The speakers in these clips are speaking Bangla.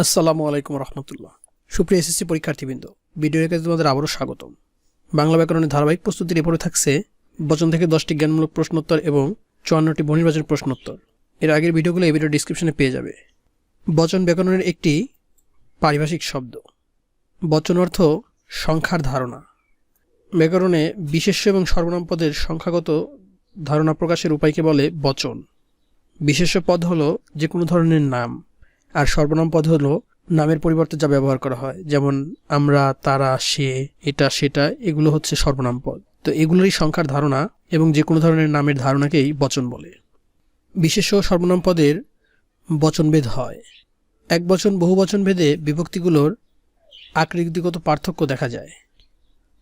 আসসালামু আলাইকুম রহমতুল্লাহ। সুপ্রিয় এসএসসি পরীক্ষার্থীবৃন্দ, ভিডিওর কাছে তোমাদের আবারও স্বাগতম। বাংলা ব্যাকরণের ধারাবাহিক প্রস্তুতির এরপরে থাকছে বচন থেকে দশটি জ্ঞানমূলক প্রশ্নোত্তর এবং চুয়ান্নটি বহির্বাচন প্রশ্নোত্তর। এর আগের ভিডিওগুলো এই ভিডিও ডিসক্রিপশনে পেয়ে যাবে। বচন ব্যাকরণের একটি পারিভাষিক শব্দ। বচন অর্থ সংখ্যার ধারণা। ব্যাকরণে বিশেষ্য এবং সর্বনাম পদের সংখ্যাগত ধারণা প্রকাশের উপায়কে বলে বচন। বিশেষ্য পদ হলো যে কোনো ধরনের নাম। আর সর্বনাম পদ হলো নামের পরিবর্তে যা ব্যবহার করা হয়। যেমন, আমরা, তারা, সে, এটা, সেটা, এগুলো হচ্ছে সর্বনাম পদ। তো এগুলোরই সংখ্যার ধারণা এবং যে কোনো ধরনের নামের ধারণাকেই বচন বলে। বিশেষ সর্বনাম পদের বচনভেদ হয়। এক বচন বহু বচন ভেদে বিভক্তিগুলোর আকৃতিগত পার্থক্য দেখা যায়।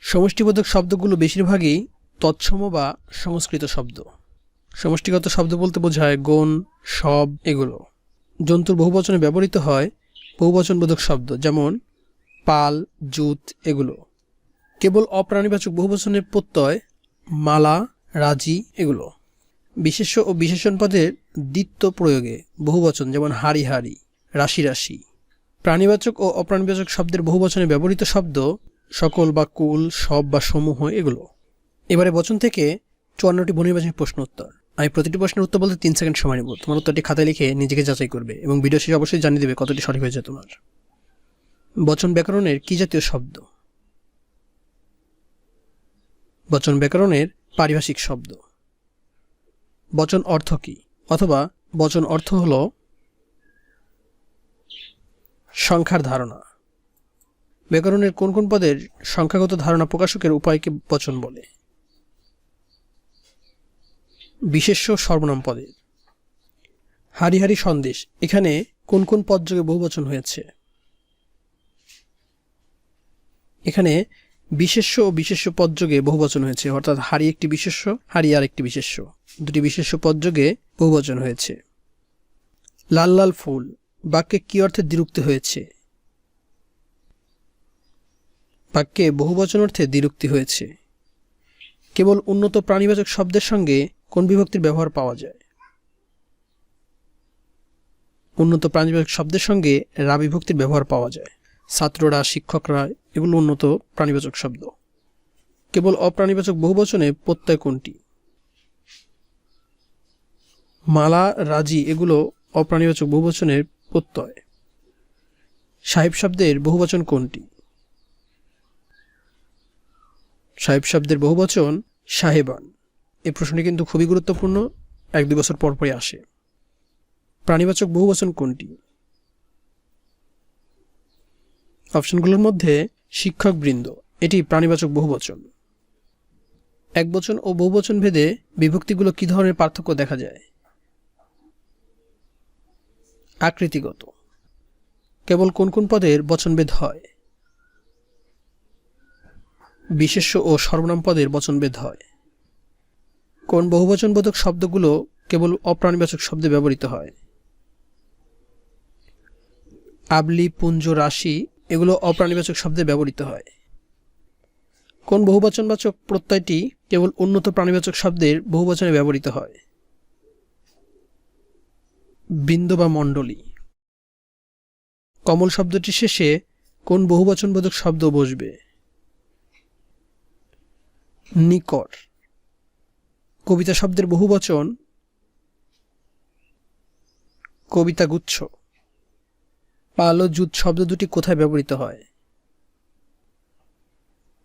সমষ্টিবোধক শব্দগুলো বেশিরভাগই তৎসম বা সংস্কৃত শব্দ। সমষ্টিগত শব্দ বলতে বোঝায় গণ, সব, এগুলো। জন্তুর বহুবচনে ব্যবহৃত হয় বহুবচনবোধক শব্দ, যেমন পাল, জুত এগুলো। কেবল অপ্রাণীবাচক বহুবচনের প্রত্যয়, মালা, রাজি এগুলো। বিশেষ্য ও বিশেষণ পদের দ্বিত্ব প্রয়োগে বহুবচন যেমন হাড়ি হাড়ি, রাশি রাশি। প্রাণীবাচক ও অপ্রাণীবাচক শব্দের বহুবচনে ব্যবহৃত শব্দ সকল বা কুল, সব বা সমূহ এগুলো। এবারে বচন থেকে চুয়ান্নটি বনির্বাচনী প্রশ্ন উত্তর। আমি প্রতিটি প্রশ্নের উত্তর বলতে তিন সেকেন্ড সময় নেব। তোমার উত্তরটি খাতায় লিখে নিজেকে যাচাই করবে এবং ভিডিও শেষে অবশ্যই জানিয়ে দেবে কতটি সঠিক হয়েছে তোমার। বচন ব্যাকরণের কি জাতীয় শব্দ? বচন ব্যাকরণের পারিভাষিক শব্দ। বচন অর্থ কি? অথবা বচন অর্থ হল সংখ্যার ধারণা। ব্যাকরণের কোন কোন পদের সংখ্যাগত ধারণা প্রকাশকের উপায়কে বচন বলে? বিশেষ্য সর্বনাম পদের হারি হারি সন্দেশ, এখানে কোন কোন পদ পদযোগে বহুবচন হয়েছে? এখানে বিশেষ্য ও বিশেষ্য পদযোগে বহুবচন হয়েছে, অর্থাৎ হারি একটি বিশেষ্য, হারি আর একটি বিশেষ্য। দুটি বিশেষ্য পদযোগে বহুবচন হয়েছে। লাল লাল ফুল, বাক্যে কি অর্থে দ্বিরুক্তি হয়েছে? বাক্যে বহুবচন অর্থে দ্বিরুক্তি হয়েছে। কেবল উন্নত প্রাণীবাচক শব্দের সঙ্গে কোন বিভক্তির ব্যবহার পাওয়া যায়? উন্নত প্রাণীবাচক শব্দের সঙ্গে রা বিভক্তির ব্যবহার পাওয়া যায়। ছাত্ররা, শিক্ষকরা এগুলো উন্নত প্রাণীবাচক শব্দ। কেবল অপ্রাণীবাচক বহুবচনে প্রত্যয় কোনটি? মালা, রাজি এগুলো অপ্রাণীবাচক বহুবচনের প্রত্যয়। সাহেব শব্দের বহুবচন কোনটি? সাহেব শব্দের বহুবচন সাহেবান। এই প্রশ্নটি কিন্তু খুবই গুরুত্বপূর্ণ। এক দুই বছর পর পরই আসে। প্রাণীবাচক বহুবচন কোনটি? অপশনগুলোর মধ্যে শিক্ষকবৃন্দ, এটি প্রাণীবাচক বহুবচন এক বচন ও বহুবচন ভেদে বিভক্তিগুলো কী ধরনের পার্থক্য দেখা যায়? আকৃতিগত। কেবল কোন কোন পদের বচনভেদ হয়? বিশেষ্য ও সর্বনাম পদের বচনভেদ হয়। কোন বহুবচনবোধক শব্দগুলো কেবল অপ্রাণীবাচক শব্দে ব্যবহৃত হয়? আবলি, পুঞ্জ, রাশি এগুলো অপ্রাণীবাচক শব্দে ব্যবহৃত হয়। কোন বহুবচনবাচক প্রত্যয়টি কেবল উন্নত প্রাণীবাচক শব্দের বহুবচনে ব্যবহৃত হয়? বৃন্দ বা মণ্ডলী। কমল শব্দটি শেষে কোন বহুবচনবোধক শব্দ বসবে? নিকর কবিতা শব্দের বহুবচন কবিতা গুচ্ছ পাল ও জুত শব্দ দুটি কোথায় ব্যবহৃত হয়?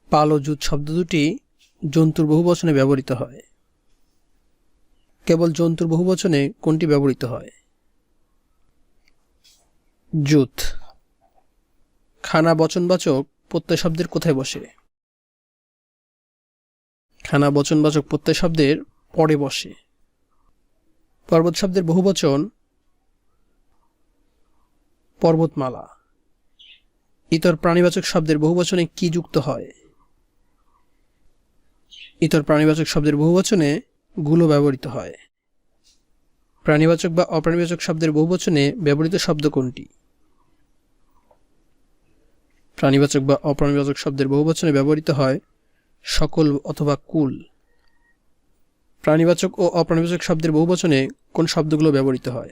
পাল ও জুত শব্দ দুটি জন্তুর বহুবচনে ব্যবহৃত হয়। কেবল জন্তুর বহুবচনে কোনটি ব্যবহৃত হয়? জুত খানা বচনবাচক প্রত্যয় শব্দের কোথায় বসে? খানা বচনবাচক প্রত্যয় শব্দের পরে বসে। পর্বত শব্দের বহুবচন পর্বতমালা। ইতর প্রাণীবাচক শব্দের বহুবচনে কি যুক্ত হয়? ইতর প্রাণীবাচক শব্দের বহুবচনে গুলো ব্যবহৃত হয়। প্রাণীবাচক বা অপ্রাণীবাচক শব্দের বহুবচনে ব্যবহৃত শব্দ কোনটি? প্রাণীবাচক বা অপ্রাণীবাচক শব্দের বহুবচনে ব্যবহৃত হয় সকল অথবা কুল। প্রাণীবাচক ও অপ্রাণীবাচক শব্দের বহুবচনে কোন শব্দগুলো ব্যবহৃত হয়?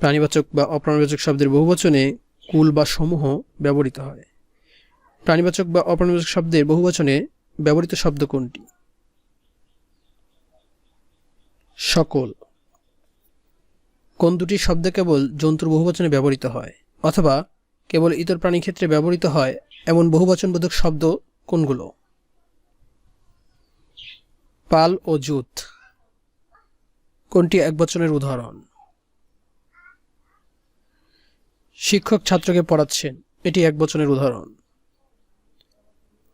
প্রাণীবাচক বা অপ্রাণীবাচক শব্দের বহুবচনে কুল বা সমূহ ব্যবহৃত হয়। প্রাণীবাচক বা অপ্রাণীবাচক শব্দের বহুবচনে ব্যবহৃত শব্দ কোনটি? সকল। কোন দুটি শব্দ কেবল জন্তুর বহুবচনে ব্যবহৃত হয়, অথবা কেবল ইতর প্রাণীর ক্ষেত্রে ব্যবহৃত হয়, এমন বহুবচনবোধক শব্দ কোনগুলো? পাল ও জুত। কোনটি একবচনের উদাহরণ? শিক্ষক ছাত্রকে পড়াচ্ছেন, এটি একবচনের উদাহরণ।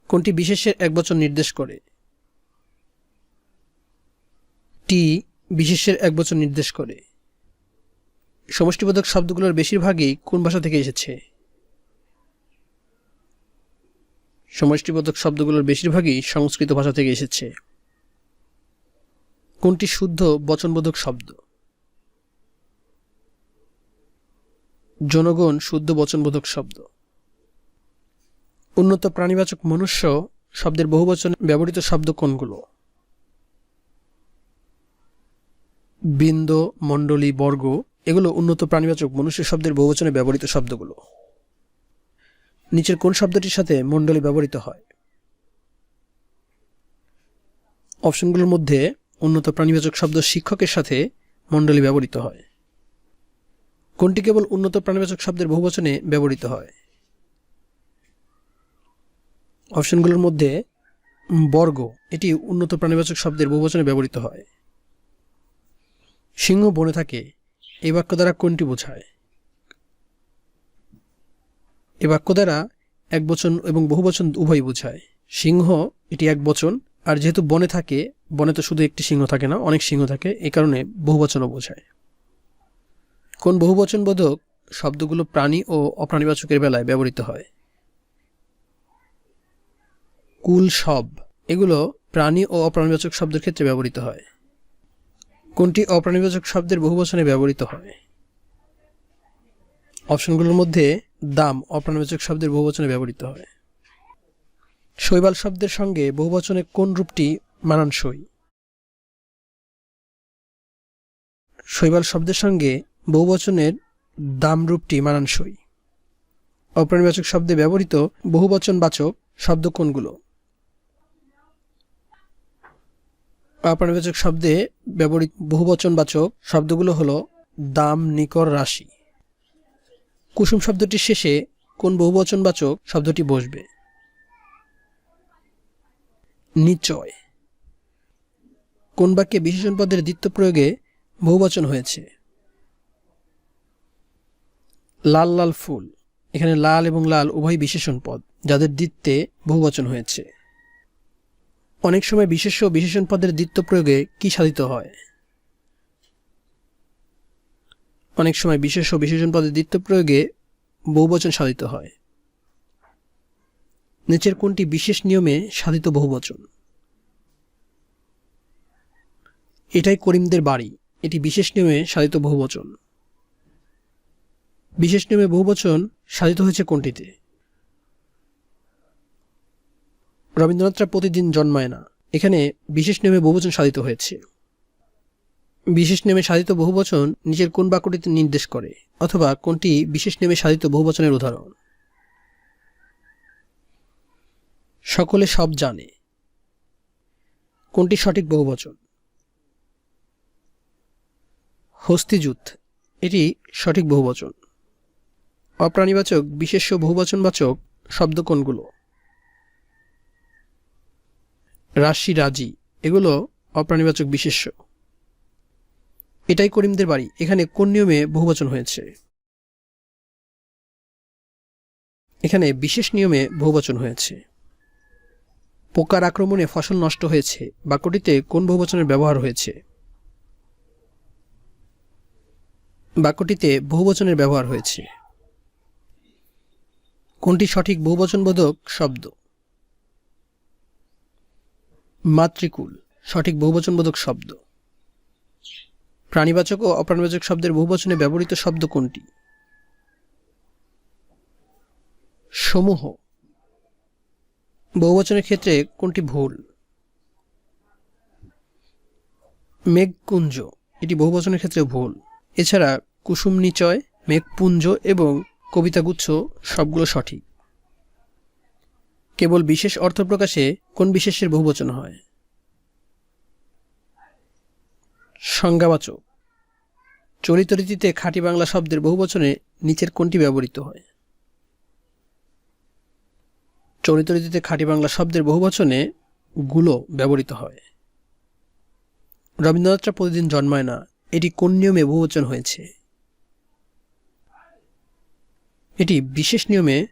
কোনটি বিশেষের একবচন নির্দেশ করে? টি বিশেষের একবচন নির্দেশ করে। সমষ্টিবোধক শব্দগুলোর বেশিরভাগই কোন ভাষা থেকে এসেছে? সমষ্টিবোধক শব্দগুলোর বেশিরভাগই সংস্কৃত ভাষা থেকে এসেছে। কোনটি শুদ্ধ বচনবোধক শব্দ? জনগণ শুদ্ধ বচনবোধক শব্দ। উন্নত প্রাণীবাচক মনুষ্য শব্দের বহুবচন ব্যবহৃত শব্দ কোনগুলো? বৃন্দ, মণ্ডলী, বর্গ, এগুলো উন্নত প্রাণীবাচক মনুষ্য শব্দের বহুবচনে ব্যবহৃত শব্দগুলো। নিচের কোন শব্দটির সাথে মণ্ডলী ব্যবহৃত হয়? অপশনগুলোর মধ্যে উন্নত প্রাণীবাচক শব্দ শিক্ষকের সাথে মণ্ডলী ব্যবহৃত হয়। কোনটি কেবল উন্নত প্রাণীবাচক শব্দের বহুবচনে ব্যবহৃত হয়? অপশনগুলোর মধ্যে বর্গ, এটি উন্নত প্রাণীবাচক শব্দের বহুবচনে ব্যবহৃত হয়। সিংহ বনে থাকে, এই বাক্য দ্বারা কোনটি বোঝায়? এ বাক্য দ্বারা এক বচন এবং বহুবচন উভয় বোঝায়। সিংহ, এটি এক বচন আর যেহেতু বনে থাকে, বনে তো শুধু একটি সিংহ থাকে না, অনেক সিংহ থাকে এই কারণে বহুবচনও বোঝায়। কোন বহুবচন বোধক শব্দগুলো প্রাণী ও অপ্রাণীবাচকের বেলায় ব্যবহৃত হয়? কুল সব এগুলো প্রাণী ও অপ্রাণীবাচক শব্দের ক্ষেত্রে ব্যবহৃত হয়। কোনটি অপ্রাণীবাচক শব্দের বহুবচনে ব্যবহৃত হয়? অপশনগুলোর মধ্যে দাম অপ্রাণীবাচক শব্দের বহুবচনে ব্যবহৃত হয়। শৈবাল শব্দের সঙ্গে বহুবচনে কোন রূপটি মানানসই? শৈবাল শব্দের সঙ্গে বহুবচনের দাম রূপটি মানানসই। অপ্রাণীবাচক শব্দে ব্যবহৃত বহুবচনবাচক শব্দ কোনগুলো? অপ্রাণীবাচক শব্দে ব্যবহৃত বহুবচনবাচক শব্দগুলো হলো দাম নিকর রাশি। কুসুম শব্দটির শেষে কোন বহুবচনবাচক শব্দটি বসবে? নিচয় কোন বাক্যে বিশেষণ পদের দ্বিত্ব প্রয়োগে বহুবচন হয়েছে। লাল লাল ফুল। এখানে লাল এবং লাল উভয় বিশেষণ পদ, যাদের দ্বিত্বে বহুবচন হয়েছে। অনেক সময় বিশেষ বিশেষণ পদের দ্বিত্ব প্রয়োগে কি সাধিত হয়? অনেক সময় বিশেষ বিশেষণ পদের দ্বিত্ব প্রয়োগে বহুবচন সাধিত হয়। নিচের কোনটি বিশেষ নিয়মে সাধিত বহুবচন এটাই করিমদের বাড়ি। এটি বিশেষ নিয়মে সাধিত বহুবচন বিশেষ নিয়মে বহুবচন সাধিত হয়েছে কোনটিতে রবীন্দ্রনাথরা প্রতিদিন জন্মায় না। এখানে বিশেষ নিয়মে বহুবচন সাধিত হয়েছে। বিশেষ নিয়মে সাধিত বহুবচন নিজের কোন বাক্যটিতে নির্দেশ করে, অথবা কোনটি বিশেষ নিয়মে সাধিত বহুবচনের উদাহরণ। সকলে সব জানে। কোনটি সঠিক বহুবচন? হস্তিযুত এটি সঠিক বহুবচন। অপ্রাণীবাচক, বিশেষ্য বহুবচনবাচক শব্দ কোনগুলো? রাশি, রাজি, এগুলো অপ্রাণীবাচক, বিশেষ্য। এটাই করিমদের বাড়ি, এখানে কোন নিয়মে বহুবচন হয়েছে? এখানে বিশেষ নিয়মে বহুবচন হয়েছে। পোকার আক্রমণে ফসল নষ্ট হয়েছে। বাক্যটিতে কোন বহুবচনের ব্যবহার হয়েছে? বাক্যটিতে বহুবচনের ব্যবহার হয়েছে। কোনটি সঠিক বহুবচনবোধক শব্দ? মাতৃকুল, সঠিক বহুবচনবোধক শব্দ। প্রাণীবাচক ও অপ্রাণীবাচক শব্দের বহুবচনে ব্যবহৃত শব্দ কোনটি? সমূহ। বহুবচনের ক্ষেত্রে কোনটি ভুল? মেঘকুঞ্জ, এটি বহুবচনের ক্ষেত্রে ভুল। এছাড়া কুসুম নিচয়, মেঘপুঞ্জ এবং কবিতাগুচ্ছ সবগুলো সঠিক। কেবল বিশেষ অর্থ প্রকাশে কোন বিশেষের বহুবচন হয়? সংজ্ঞাবাচক চলিত রীতিতে খাঁটি বাংলা শব্দের বহুবচনে নিচের কোনটি ব্যবহৃত হয়? চলিত রীতিতে খাঁটি বাংলা শব্দের বহুবচনে গুলো ব্যবহৃত হয়। রবীন্দ্রনাথরা প্রতিদিন জন্মায় না, এটি কোন নিয়মে বহুবচন হয়েছে? এটি বিশেষ নিয়মে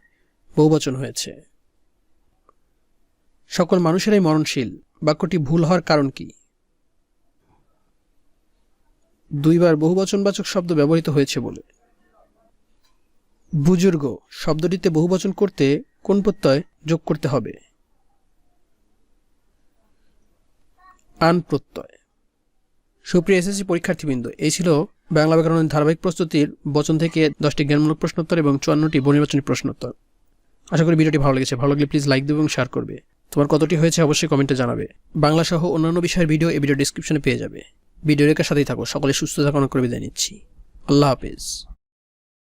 বহুবচন হয়েছে। সকল মানুষেরাই মরণশীল, বাক্যটি ভুল হওয়ার কারণ কি? দুইবার বহুবচনবাচক শব্দ ব্যবহৃত হয়েছে বলে। বুজুর্গ, শব্দটিতে বহুবচন করতে কোন প্রত্যয় যোগ করতে হবে। আন প্রত্যয়। সুপ্রিয় এসএসসি পরীক্ষার্থীবৃন্দ, এই ছিল বাংলা ব্যাকরণের ধারাবাহিক প্রস্তুতির বচন থেকে দশটি জ্ঞানমূলক প্রশ্নোত্তর এবং চুয়ান্নটি বহুনির্বাচনী প্রশ্নোত্তর। আশা করি ভিডিওটি ভালো লেগেছে। ভালো লাগলে প্লিজ লাইক দেবে এবং শেয়ার করবে। তোমার কতটি হয়েছে অবশ্যই কমেন্টে জানাবে। বাংলা সহ অন্যান্য বিষয়ের ভিডিও এই ভিডিও ডিসক্রিপশনে পেয়ে যাবে। ভিডিও রেখার সাথেই থাকো। সকলে সুস্থ থাকা করে বিদায় নিচ্ছি। আল্লাহ হাফেজ।